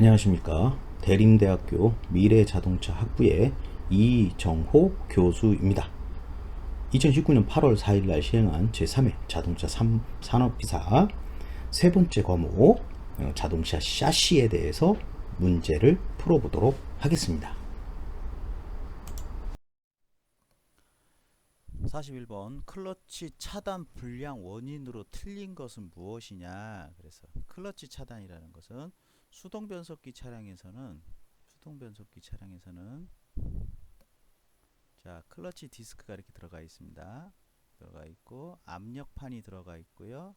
안녕하십니까. 대림대학교 미래자동차 학부의 이정호 교수입니다. 2019년 8월 4일 날 시행한 제3회 자동차 3 산업기사 세 번째 과목 어, 자동차 샤시에 대해서 문제를 풀어보도록 하겠습니다. 41번 클러치 차단 불량 원인으로 틀린 것은 무엇이냐 그래서 클러치 차단이라는 것은 수동 변속기 차량에서는 수동 변속기 차량에서는 자 클러치 디스크가 이렇게 들어가 있습니다 들어가 있고 압력판이 들어가 있고요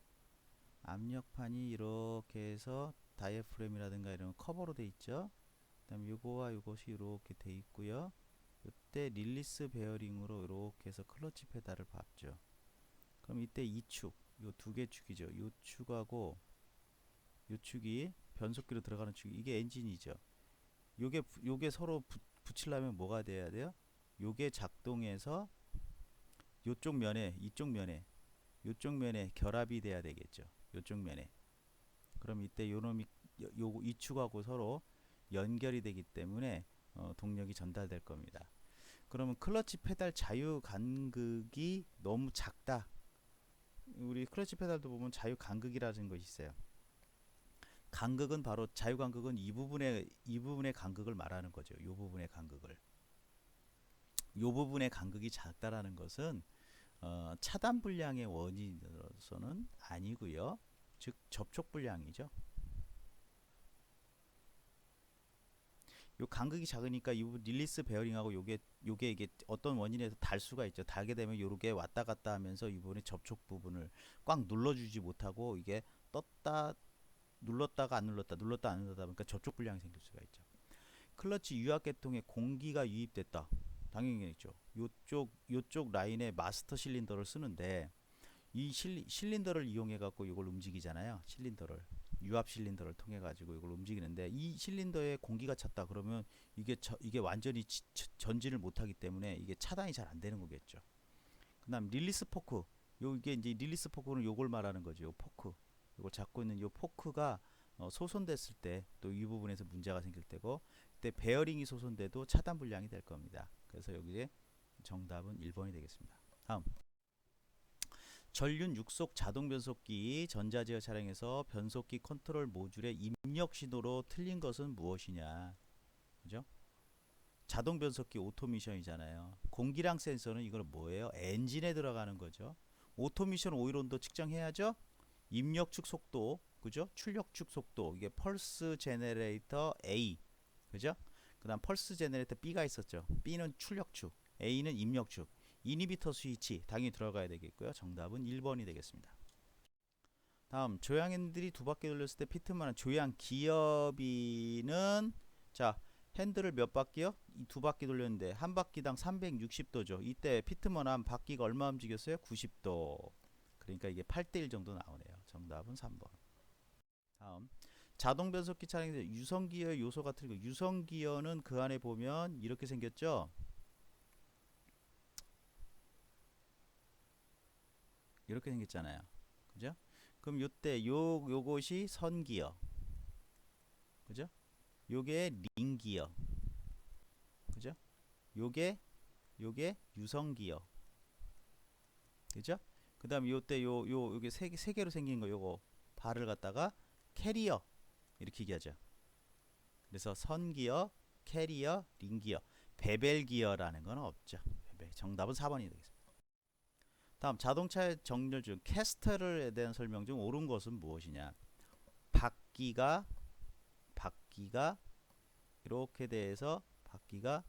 압력판이 이렇게 해서 다이어프램이라든가 이런 커버로 돼 있죠 그 다음에 요거와 요것이 이렇게 돼 있고요 이때 릴리스 베어링으로 이렇게 해서 클러치 페달을 밟죠. 그럼 이때 이 축, 요 두 개 축이죠. 요 축하고 요 축이 변속기로 들어가는 축, 이게 엔진이죠. 요게 부- 요게 서로 붙, 붙이려면 뭐가 돼야 돼요? 요게 작동해서 요쪽 면에 이쪽 면에 요쪽 면에 결합이 돼야 되겠죠. 요쪽 면에. 그럼 이때 요놈이 요, 요, 이 축하고 서로 연결이 되기 때문에 어, 동력이 전달될 겁니다. 그러면 클러치 페달 자유 간극이 너무 작다. 우리 클러치 페달도 보면 자유 간극이라는 것이 있어요. 간극은 바로 자유 간극은 이 부분의 이 부분의 간극을 말하는 거죠. 이 부분의 간극을. 이 부분의 간극이 작다라는 것은 어, 차단 불량의 원인으로서는 아니고요. 즉 접촉 불량이죠. 요 간극이 작으니까 이 릴리스 베어링하고 요게 요게 이게 어떤 원인에서 달 수가 있죠. 달게 되면 요렇게 왔다 갔다 하면서 이 부분의 접촉 부분을 꽉 눌러주지 못하고 이게 떴다 눌렀다가 안 눌렀다 눌렀다 안 눌렀다 보니까 접촉 불량이 생길 수가 있죠. 클러치 유압 계통에 공기가 유입됐다. 당연히겠죠. 요쪽 요쪽 라인에 마스터 실린더를 쓰는데 이 실, 실린더를 이용해 갖고 이걸 움직이잖아요. 실린더를 유압 실린더를 통해 가지고 이걸 움직이는데 이 실린더에 공기가 찼다 그러면 이게 저, 이게 완전히 지- 저- 전진을 못 하기 때문에 이게 차단이 잘 안 되는 거겠죠. 그다음 릴리스 포크 요 이게 이제 릴리스 포크는 요걸 말하는 거죠. 요 포크 요걸 잡고 있는 요 포크가 어, 소손됐을 때 또 이 부분에서 문제가 생길 때고 그때 베어링이 소손돼도 차단 불량이 될 겁니다. 그래서 여기에 정답은 1번이 되겠습니다. 다음 전륜 6속 자동 변속기 전자제어 차량에서 변속기 컨트롤 모듈의 입력 신호로 틀린 것은 무엇이냐? 그죠? 자동 변속기 오토미션이잖아요. 공기량 센서는 이걸 뭐예요? 엔진에 들어가는 거죠. 오토미션 오일 온도 측정해야죠. 입력축 속도, 그죠? 출력축 속도, 이게 펄스 제네레이터 A, 그죠? 그 다음 펄스 제네레이터 B가 있었죠. B는 출력축, A는 입력축. 이니비터 스위치 당연히 들어가야 되겠고요. 정답은 1번이 되겠습니다. 다음 조향핸들이 두 바퀴 돌렸을 때 피트만한 조향 기어비는 자 핸들을 몇 바퀴요? 이 두 바퀴 돌렸는데 한 바퀴당 360도죠. 이때 피트먼 한 바퀴가 얼마 움직였어요? 90도. 그러니까 이게 8대1 정도 나오네요. 정답은 3번. 다음 자동 변속기 차량에서 유성 기어 요소가 틀리고 유성 기어는 그 안에 보면 이렇게 생겼죠. 이렇게 생겼잖아요. 그죠? 그럼 요때 요 요것이 선 기어. 그죠? 요게 링 기어. 그죠? 요게 요게 유성 기어. 그죠? 그다음 요때 요 요 요게 세, 개- 세 개로 생긴 거 요거 발을 갖다가 캐리어 이렇게 얘기하죠. 그래서 선기어, 캐리어, 링기어, 베벨기어라는 건 없죠. 정답은 4번이 되겠습니다. 다음 자동차의 정렬 중 캐스터에 대한 설명 중 옳은 것은 무엇이냐? 바퀴가 바퀴가 이렇게 돼서 바퀴가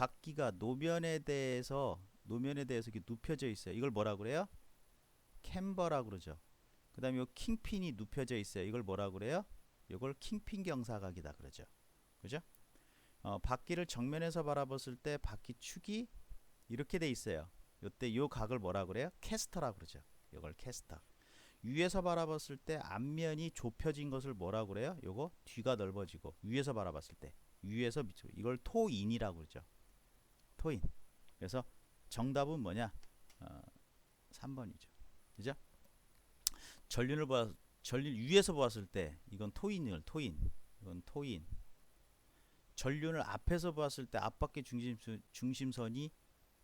바퀴가 노면에 대해서 노면에 대해서 이렇게 눕혀져 있어요. 이걸 뭐라 그래요? 캠버라 그러죠. 그다음에 요 킹핀이 눕혀져 있어요. 이걸 뭐라 그래요? 이걸 킹핀 경사각이다 그러죠. 그죠? 어, 바퀴를 정면에서 바라봤을 때 바퀴 축이 이렇게 돼 있어요. 요때 요 각을 뭐라 그래요? 캐스터라 그러죠. 이걸 캐스터. 위에서 바라봤을 때 앞면이 좁혀진 것을 뭐라 그래요? 요거 뒤가 넓어지고 위에서 바라봤을 때 위에서 밑으로 이걸 토인이라고 그러죠. 토인. 그래서 정답은 뭐냐? 어, 3번이죠. 그죠? 전륜을 봐, 전륜 위에서 보았을 때 이건 토인을 토인 이건 토인 전륜을 앞에서 보았을 때 앞바퀴 중심선, 중심선이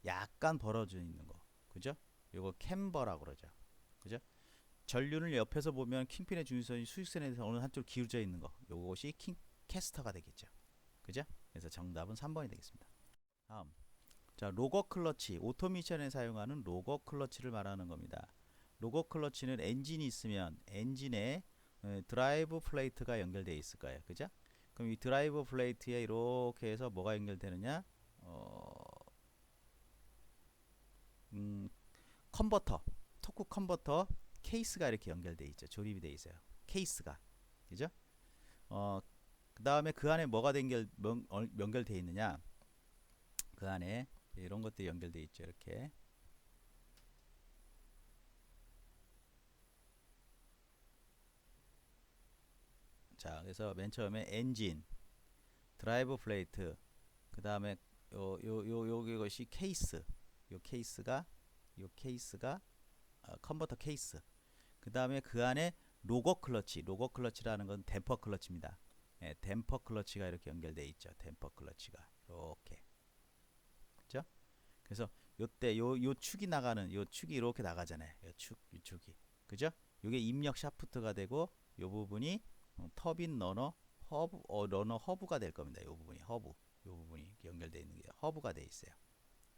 약간 벌어져 있는 거 그죠? 요거 캠버라고 그러죠 그죠? 전륜을 옆에서 보면 킹핀의 중심선이 수직선에 대해서 어느 한쪽 기울어져 있는 거 요것이 킹 캐스터가 되겠죠 그죠? 그래서 정답은 3번이 되겠습니다 다음 자 로거 클러치 오토미션에 사용하는 로거 클러치를 말하는 겁니다 로고 클러치는 엔진이 있으면 엔진에 어, 드라이브 플레이트가 연결되어 있을 거예요. 그죠? 그럼 이 드라이브 플레이트에 이렇게 해서 뭐가 연결되느냐? 어, 음, 컨버터, 토크 컨버터 케이스가 이렇게 연결되어 있죠. 조립이 되어 있어요. 케이스가. 그죠? 어, 그 다음에 그 안에 뭐가 연결, 명, 어, 연결되어 있느냐? 그 안에 이런 것들이 연결되어 있죠. 이렇게. 자, 그래서 맨 처음에 엔진, 드라이브 플레이트, 그 다음에 요, 요, 이것이 케이스, 요 케이스가, 요 케이스가 어, 컨버터 케이스. 그 다음에 그 안에 로거 클러치, 로거 클러치라는 건 댐퍼 클러치입니다. 예, 댐퍼 클러치가 이렇게 연결되어 있죠. 댐퍼 클러치가 이렇게? 그래서 요때 요, 요 축이 나가는, 요 축이 이렇게 나가잖아요. 요 축, 요 축이, 그죠? 요게 입력 샤프트가 되고 요 부분이 어, 터빈 러너 허브 어, 러너 허브가 될 겁니다. 이 부분이 허브, 이 부분이 연결되어 있는 게 허브가 돼 있어요.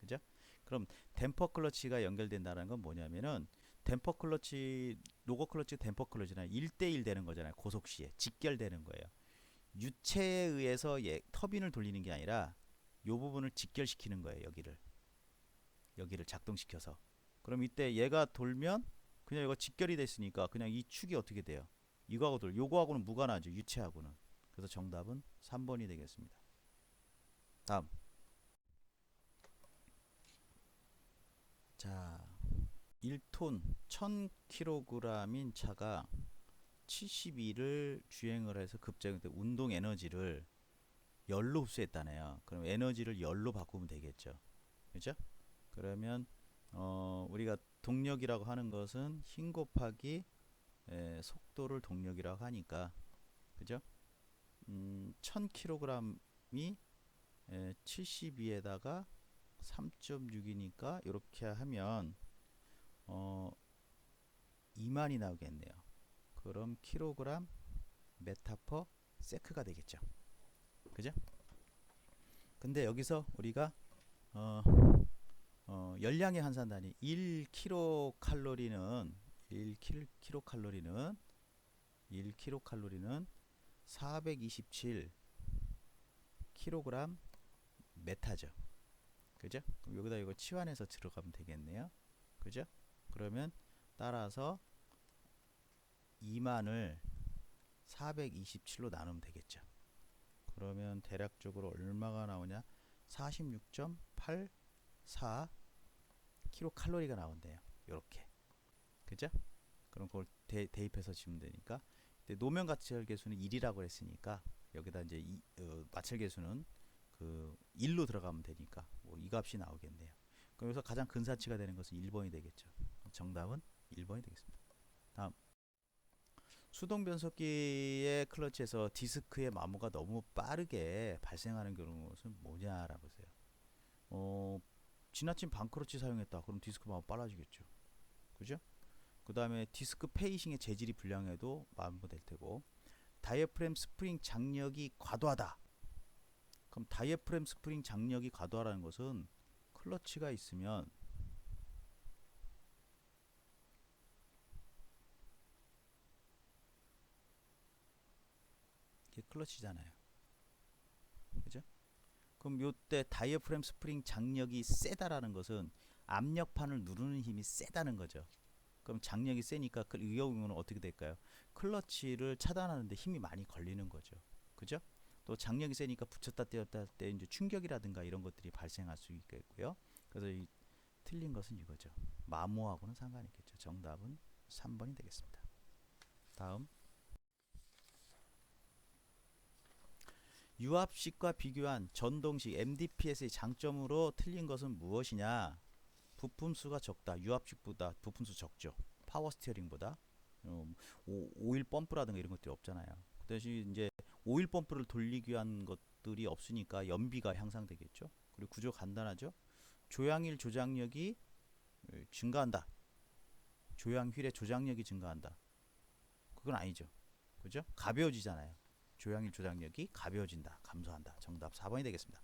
그죠? 그럼 댐퍼 클러치가 연결된다는 건 뭐냐면은 댐퍼 클러치, 로고 클러치, 댐퍼 클러치는 1대1 되는 거잖아요. 고속 시에 직결되는 거예요. 유체에 의해서 예, 터빈을 돌리는 게 아니라 이 부분을 직결시키는 거예요. 여기를 여기를 작동시켜서. 그럼 이때 얘가 돌면 그냥 이거 직결이 됐으니까 그냥 이 축이 어떻게 돼요? 이거하고 돌 요거하고는 무관하죠 유체하고는. 그래서 정답은 3번이 되겠습니다. 다음. 자 1톤 1000kg인 차가 72를 주행을 해서 급작 운동 에너지를 열로 흡수했다네요. 그럼 에너지를 열로 바꾸면 되겠죠. 그죠 그러면 어 우리가 동력이라고 하는 것은 힘 곱하기 에, 속도를 동력이라고 하니까 그죠? 음, 1000kg이 72에다가 3.6이니까 이렇게 하면 어 2만이 나오겠네요. 그럼 킬로그램 메타퍼 세크가 되겠죠. 그죠? 근데 여기서 우리가 어, 어, 열량의 환산단위 1kcal는 1kcal는 1kcal는 427 kg 메타죠. 그죠? 그럼 여기다 이거 치환해서 들어가면 되겠네요. 그죠? 그러면 따라서 2만을 427로 나누면 되겠죠. 그러면 대략적으로 얼마가 나오냐? 46.84 킬로칼로리가 나온대요. 요렇게. 그죠? 그럼 그걸 대, 대입해서 지면 되니까 노면 가치열 계수는 1이라고 했으니까 여기다 이제 이, 어, 마찰 계수는 그 1로 들어가면 되니까 뭐 이 값이 나오겠네요. 그럼 여기서 가장 근사치가 되는 것은 1번이 되겠죠. 정답은 1번이 되겠습니다. 다음 수동 변속기의 클러치에서 디스크의 마모가 너무 빠르게 발생하는 경우는 뭐냐라 보세요. 어, 지나친 반크러치 사용했다. 그럼 디스크 마모 빨라지겠죠. 그죠? 그 다음에 디스크 페이싱의 재질이 불량해도 마모될 테고 다이어프램 스프링 장력이 과도하다. 그럼 다이어프램 스프링 장력이 과도하다는 것은 클러치가 있으면 이게 클러치잖아요. 그럼 요때 다이어프램 스프링 장력이 세다라는 것은 압력판을 누르는 힘이 세다는 거죠. 그럼 장력이 세니까 그이 경우는 어떻게 될까요? 클러치를 차단하는데 힘이 많이 걸리는 거죠. 그죠? 또 장력이 세니까 붙였다 떼었다 할 때 이제 충격이라든가 이런 것들이 발생할 수 있겠고요. 그래서 이 틀린 것은 이거죠. 마모하고는 상관이 있겠죠. 정답은 3번이 되겠습니다. 다음 유압식과 비교한 전동식 MDPS의 장점으로 틀린 것은 무엇이냐? 부품 수가 적다. 유압식보다 부품 수 적죠. 파워 스티어링보다. 어, 오, 오일 펌프라든가 이런 것들이 없잖아요. 그 대신 이제 오일 펌프를 돌리기 위한 것들이 없으니까 연비가 향상되겠죠. 그리고 구조 간단하죠. 조향일 조작력이 어, 증가한다. 조향휠의 조작력이 증가한다. 그건 아니죠. 그죠? 가벼워지잖아요. 조향일 조작력이 가벼워진다. 감소한다. 정답 4번이 되겠습니다.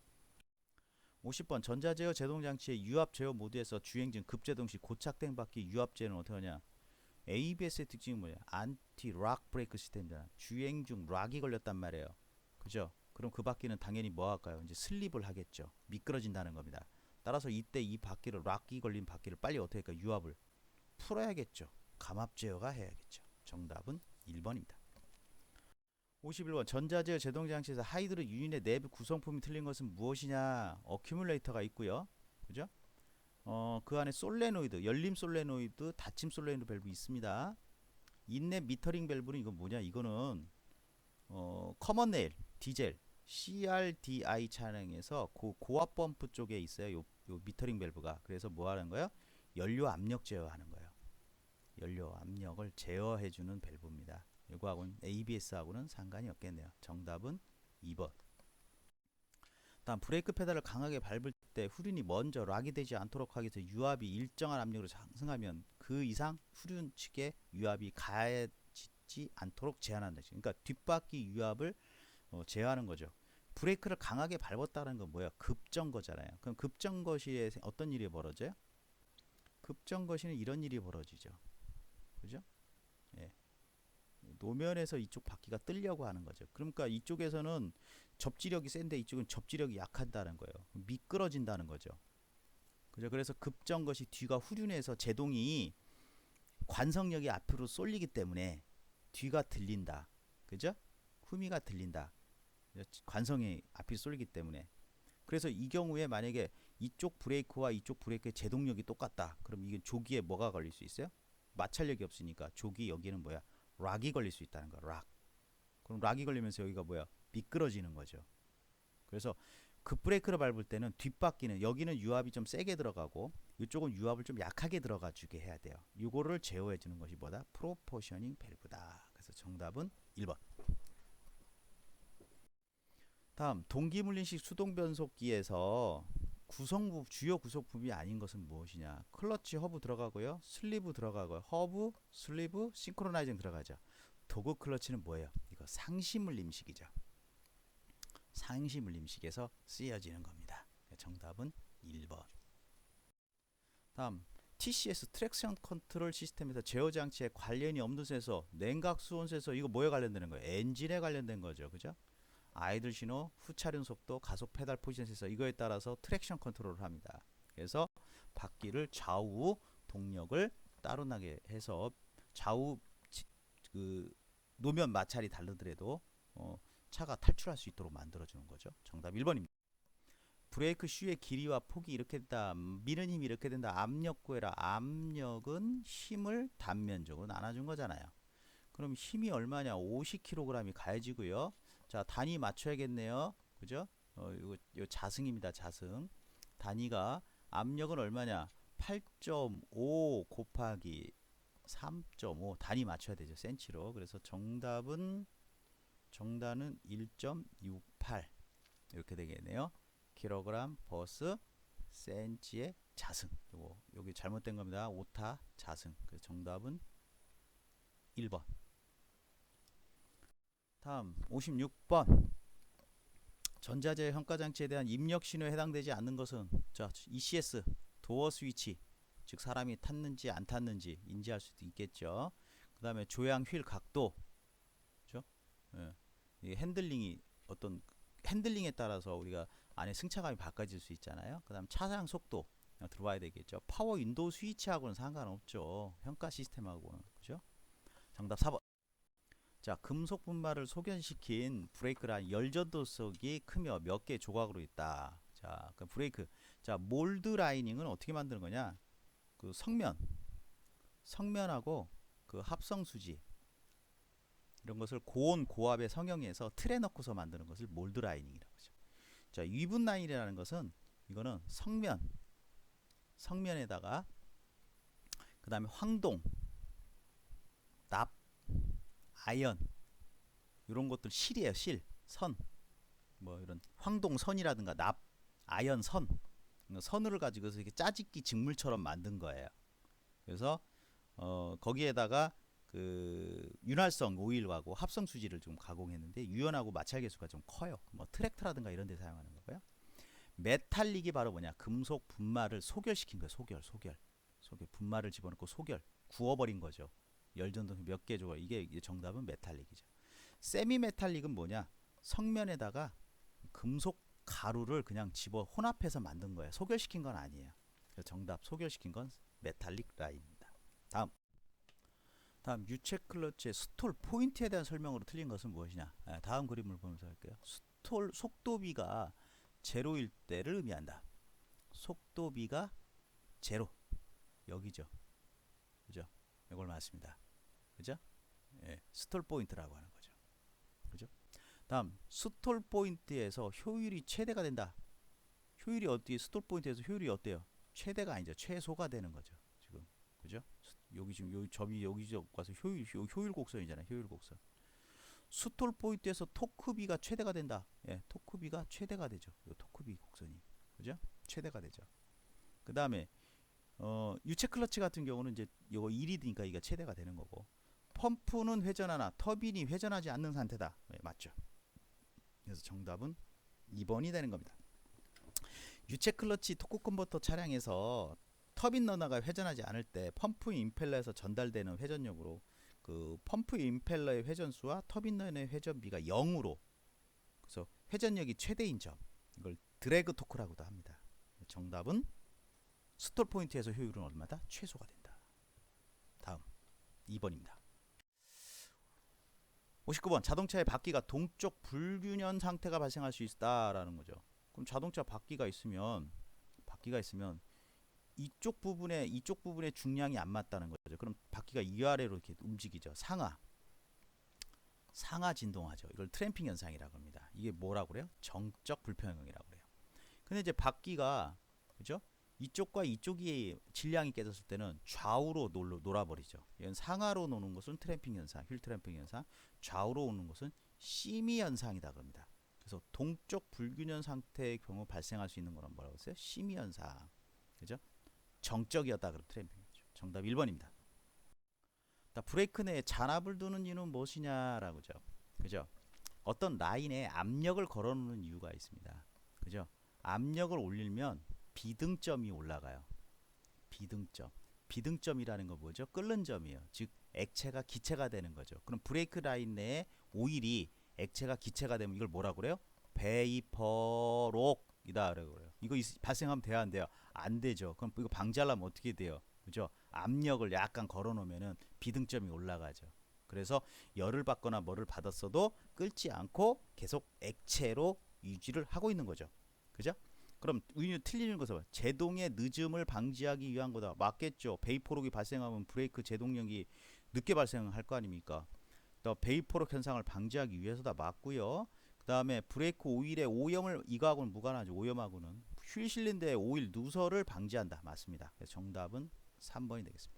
50번 전자제어 제동장치의 유압 제어 모드에서 주행중 급제동 시 고착된 바퀴 유압 제어는 어떻게 하냐? ABS의 특징이 뭐냐? 안티 락 브레이크 시스템이잖아. 주행 중 락이 걸렸단 말이에요. 그죠? 그럼 그 바퀴는 당연히 뭐 할까요? 이제 슬립을 하겠죠. 미끄러진다는 겁니다. 따라서 이때 이 바퀴를 락이 걸린 바퀴를 빨리 어떻게 할까? 유압을 풀어야겠죠. 감압 제어가 해야겠죠. 정답은 1번입니다. 51번 전자제어 제동 장치에서 하이드로 유닛의 내부 구성품이 틀린 것은 무엇이냐? 어큐뮬레이터가 있고요. 그죠? 어, 그 안에 솔레노이드, 열림 솔레노이드, 닫힘 솔레노이드 밸브 있습니다. 인넷 미터링 밸브는 이건 뭐냐? 이거는 어, 커먼 네일, 디젤, CRDI 차량에서 고, 고압 펌프 쪽에 있어요. 요, 요 미터링 밸브가. 그래서 뭐 하는 거예요? 연료 압력 제어하는 거예요. 연료 압력을 제어해 주는 밸브입니다. 이거하고는 ABS하고는 상관이 없겠네요. 정답은 2번. 다음 브레이크 페달을 강하게 밟을 때 후륜이 먼저 락이 되지 않도록 하기 위해서 유압이 일정한 압력으로 상승하면 그 이상 후륜 측에 유압이 가해지지 않도록 제한한다. 그러니까 뒷바퀴 유압을 어, 제어하는 거죠. 브레이크를 강하게 밟았다는 건 뭐야? 급정 거잖아요. 그럼 급정 거 시에 어떤 일이 벌어져요? 급정 거 시는 이런 일이 벌어지죠. 그죠? 예. 노면에서 이쪽 바퀴가 뜨려고 하는 거죠. 그러니까 이쪽에서는 접지력이 센데 이쪽은 접지력이 약한다는 거예요. 미끄러진다는 거죠. 그죠? 그래서 급정 것이 뒤가 후륜해서 제동이 관성력이 앞으로 쏠리기 때문에 뒤가 들린다. 그죠? 후미가 들린다. 관성이 앞이 쏠리기 때문에. 그래서 이 경우에 만약에 이쪽 브레이크와 이쪽 브레이크의 제동력이 똑같다. 그럼 이게 조기에 뭐가 걸릴 수 있어요? 마찰력이 없으니까 조기 여기는 뭐야? 락이 걸릴 수 있다는 거야. 락. 그럼 락이 걸리면서 여기가 뭐야? 미끄러지는 거죠. 그래서 급브레이크를 밟을 때는 뒷바퀴는 여기는 유압이 좀 세게 들어가고 이쪽은 유압을 좀 약하게 들어가 주게 해야 돼요. 이거를 제어해 주는 것이 뭐다? 프로포셔닝 밸브다. 그래서 정답은 1번. 다음 동기물린식 수동 변속기에서 구성부 주요 구성품이 아닌 것은 무엇이냐? 클러치 허브 들어가고요. 슬리브 들어가고요. 허브, 슬리브, 싱크로나이징 들어가죠. 도구 클러치는 뭐예요? 이거 상시 물림식이죠. 상시 물림식에서 쓰여지는 겁니다. 정답은 1번. 다음 TCS 트랙션 컨트롤 시스템에서 제어 장치에 관련이 없는 센서, 냉각 수온 센서 이거 뭐에 관련되는 거예요? 엔진에 관련된 거죠. 그죠? 아이들 신호, 후차륜 속도, 가속 페달 포지션 센서 이거에 따라서 트랙션 컨트롤을 합니다. 그래서 바퀴를 좌우 동력을 따로 나게 해서 좌우 지- 그 노면 마찰이 다르더라도 어, 차가 탈출할 수 있도록 만들어 주는 거죠. 정답 1번입니다. 브레이크 슈의 길이와 폭이 이렇게 된다. 미는 힘이 이렇게 된다. 압력 구해라. 압력은 힘을 단면적으로 나눠준 거잖아요. 그럼 힘이 얼마냐? 50kg이 가해지고요. 자, 단위 맞춰야겠네요. 그죠? 어, 이거, 이거 자승입니다. 자승. 단위가 압력은 얼마냐? 8.5 곱하기 3.5 단위 맞춰야 되죠. 센치로. 그래서 정답은 정답은 1.68 이렇게 되겠네요. 킬로그램 버스 센치의 자승. 요거 여기 잘못된 겁니다. 오타 자승. 그래서 정답은 1번. 다음 56번. 전자제 평가 장치에 대한 입력 신호에 해당되지 않는 것은 자, ECS 도어 스위치 즉 사람이 탔는지 안 탔는지 인지할 수도 있겠죠. 그 다음에 조향 휠 각도. 그죠? 예. 이 핸들링이 어떤 핸들링에 따라서 우리가 안에 승차감이 바꿔질 수 있잖아요. 그 다음 차량 속도 들어와야 되겠죠. 파워 윈도우 스위치하고는 상관없죠. 평가 시스템하고는 그죠? 정답 4번. 자, 금속 분말을 소견시킨 브레이크 라인 열전도석이 크며 몇 개 조각으로 있다. 자, 그 브레이크. 자, 몰드 라이닝은 어떻게 만드는 거냐? 그 성면, 성면하고 그 합성 수지 이런 것을 고온 고압에 성형해서 틀에 넣고서 만드는 것을 몰드 라이닝이라고 하죠. 자, 위분 라인이라는 것은 이거는 성면, 성면에다가 그 다음에 황동, 납 아연 이런 것들 실이에요 실, 선, 뭐 이런 황동선이라든가 납, 아연 선 선을 가지고서 이렇게 짜집기 직물처럼 만든 거예요. 그래서 어 거기에다가 그 윤활성 오일하고 합성 수지를 좀 가공했는데 유연하고 마찰 계수가 좀 커요. 뭐 트랙터라든가 이런 데 사용하는 거고요. 메탈릭이 바로 뭐냐? 금속 분말을 소결시킨 거예요. 소결, 소결. 소결 분말을 집어넣고 소결 구워버린 거죠. 열전도 몇개 줘가 이게 정답은 메탈릭이죠. 세미 메탈릭은 뭐냐? 성면에다가 금속 가루를 그냥 집어 혼합해서 만든 거예요. 소결시킨 건 아니에요. 정답 소결시킨 건 메탈릭 라인입니다. 다음 다음 유체 클러치의 스톨 포인트에 대한 설명으로 틀린 것은 무엇이냐? 아, 다음 그림을 보면서 할게요. 스톨 속도비가 제로일 때를 의미한다. 속도비가 제로 여기죠. 그죠? 이걸 맞습니다. 그죠? 예, 스톨 포인트라고 하는 거죠. 그죠? 다음 스톨 포인트에서 효율이 최대가 된다. 효율이 어떻게 스톨 포인트에서 효율이 어때요? 최대가 아니죠. 최소가 되는 거죠. 지금 그죠? 스- 여기 지금 여기 점이 여기서 가서 효율 효- 효율 곡선이잖아요. 효율 곡선. 스톨 포인트에서 토크비가 최대가 된다. 예, 토크비가 최대가 되죠. 요 토크비 곡선이 그죠? 최대가 되죠. 그 다음에 어, 유체 클러치 같은 경우는 이제 요거 1이 되니까 이게 최대가 되는 거고 펌프는 회전하나 터빈이 회전하지 않는 상태다. 네, 맞죠? 그래서 정답은 2번이 되는 겁니다. 유체 클러치 토크 컨버터 차량에서 터빈 러너가 회전하지 않을 때 펌프 임펠러에서 전달되는 회전력으로 그 펌프 임펠러의 회전수와 터빈 러너의 회전비가 0으로 그래서 회전력이 최대인 점 이걸 드래그 토크라고도 합니다. 정답은 스톨 포인트에서 효율은 얼마다? 최소가 된다. 다음 2번입니다. 59번 자동차의 바퀴가 동쪽 불균형 상태가 발생할 수 있다라는 거죠. 그럼 자동차 바퀴가 있으면 바퀴가 있으면 이쪽 부분에 이쪽 부분에 중량이 안 맞다는 거죠. 그럼 바퀴가 위아래로 이렇게 움직이죠. 상하 상하 진동하죠. 이걸 트램핑 현상이라고 합니다. 이게 뭐라고 그래요? 정적 불평형이라고 그래요. 근데 이제 바퀴가 그죠? 이쪽과 이쪽이 질량이 깨졌을 때는 좌우로 놀, 놀아버리죠. 이건 상하로 노는 것은 트램핑 현상, 휠 트램핑 현상. 좌우로 오는 것은 심의 현상이다 그럽니다. 그래서 동쪽 불균형 상태의 경우 발생할 수 있는 거는 뭐라고 했어요? 심의 현상. 그죠? 정적이었다 그럼 트램핑이죠. 정답 1번입니다. 자, 브레이크 내에 잔압을 두는 이유는 무엇이냐라고죠. 그죠? 어떤 라인에 압력을 걸어 놓는 이유가 있습니다. 그죠? 압력을 올리면 비등점이 올라가요. 비등점. 비등점이라는 건 뭐죠? 끓는 점이에요. 즉 액체가 기체가 되는 거죠. 그럼 브레이크 라인 내에 오일이 액체가 기체가 되면 이걸 뭐라 그래요? 베이퍼록이다 그래요. 이거 있- 발생하면 돼야 안 돼요? 안 되죠. 그럼 이거 방지하려면 어떻게 돼요? 그죠? 압력을 약간 걸어 놓으면은 비등점이 올라가죠. 그래서 열을 받거나 뭐를 받았어도 끓지 않고 계속 액체로 유지를 하고 있는 거죠. 그죠? 그럼 우유 틀리는 것은? 제동의 늦음을 방지하기 위한 거다. 맞겠죠. 베이포록이 발생하면 브레이크 제동력이 늦게 발생할 거 아닙니까? 또 베이포록 현상을 방지하기 위해서다 맞고요. 그 다음에 브레이크 오일의 오염을 이거하고는 무관하죠. 오염하고는 휠 실린더의 오일 누설을 방지한다. 맞습니다. 정답은 3번이 되겠습니다.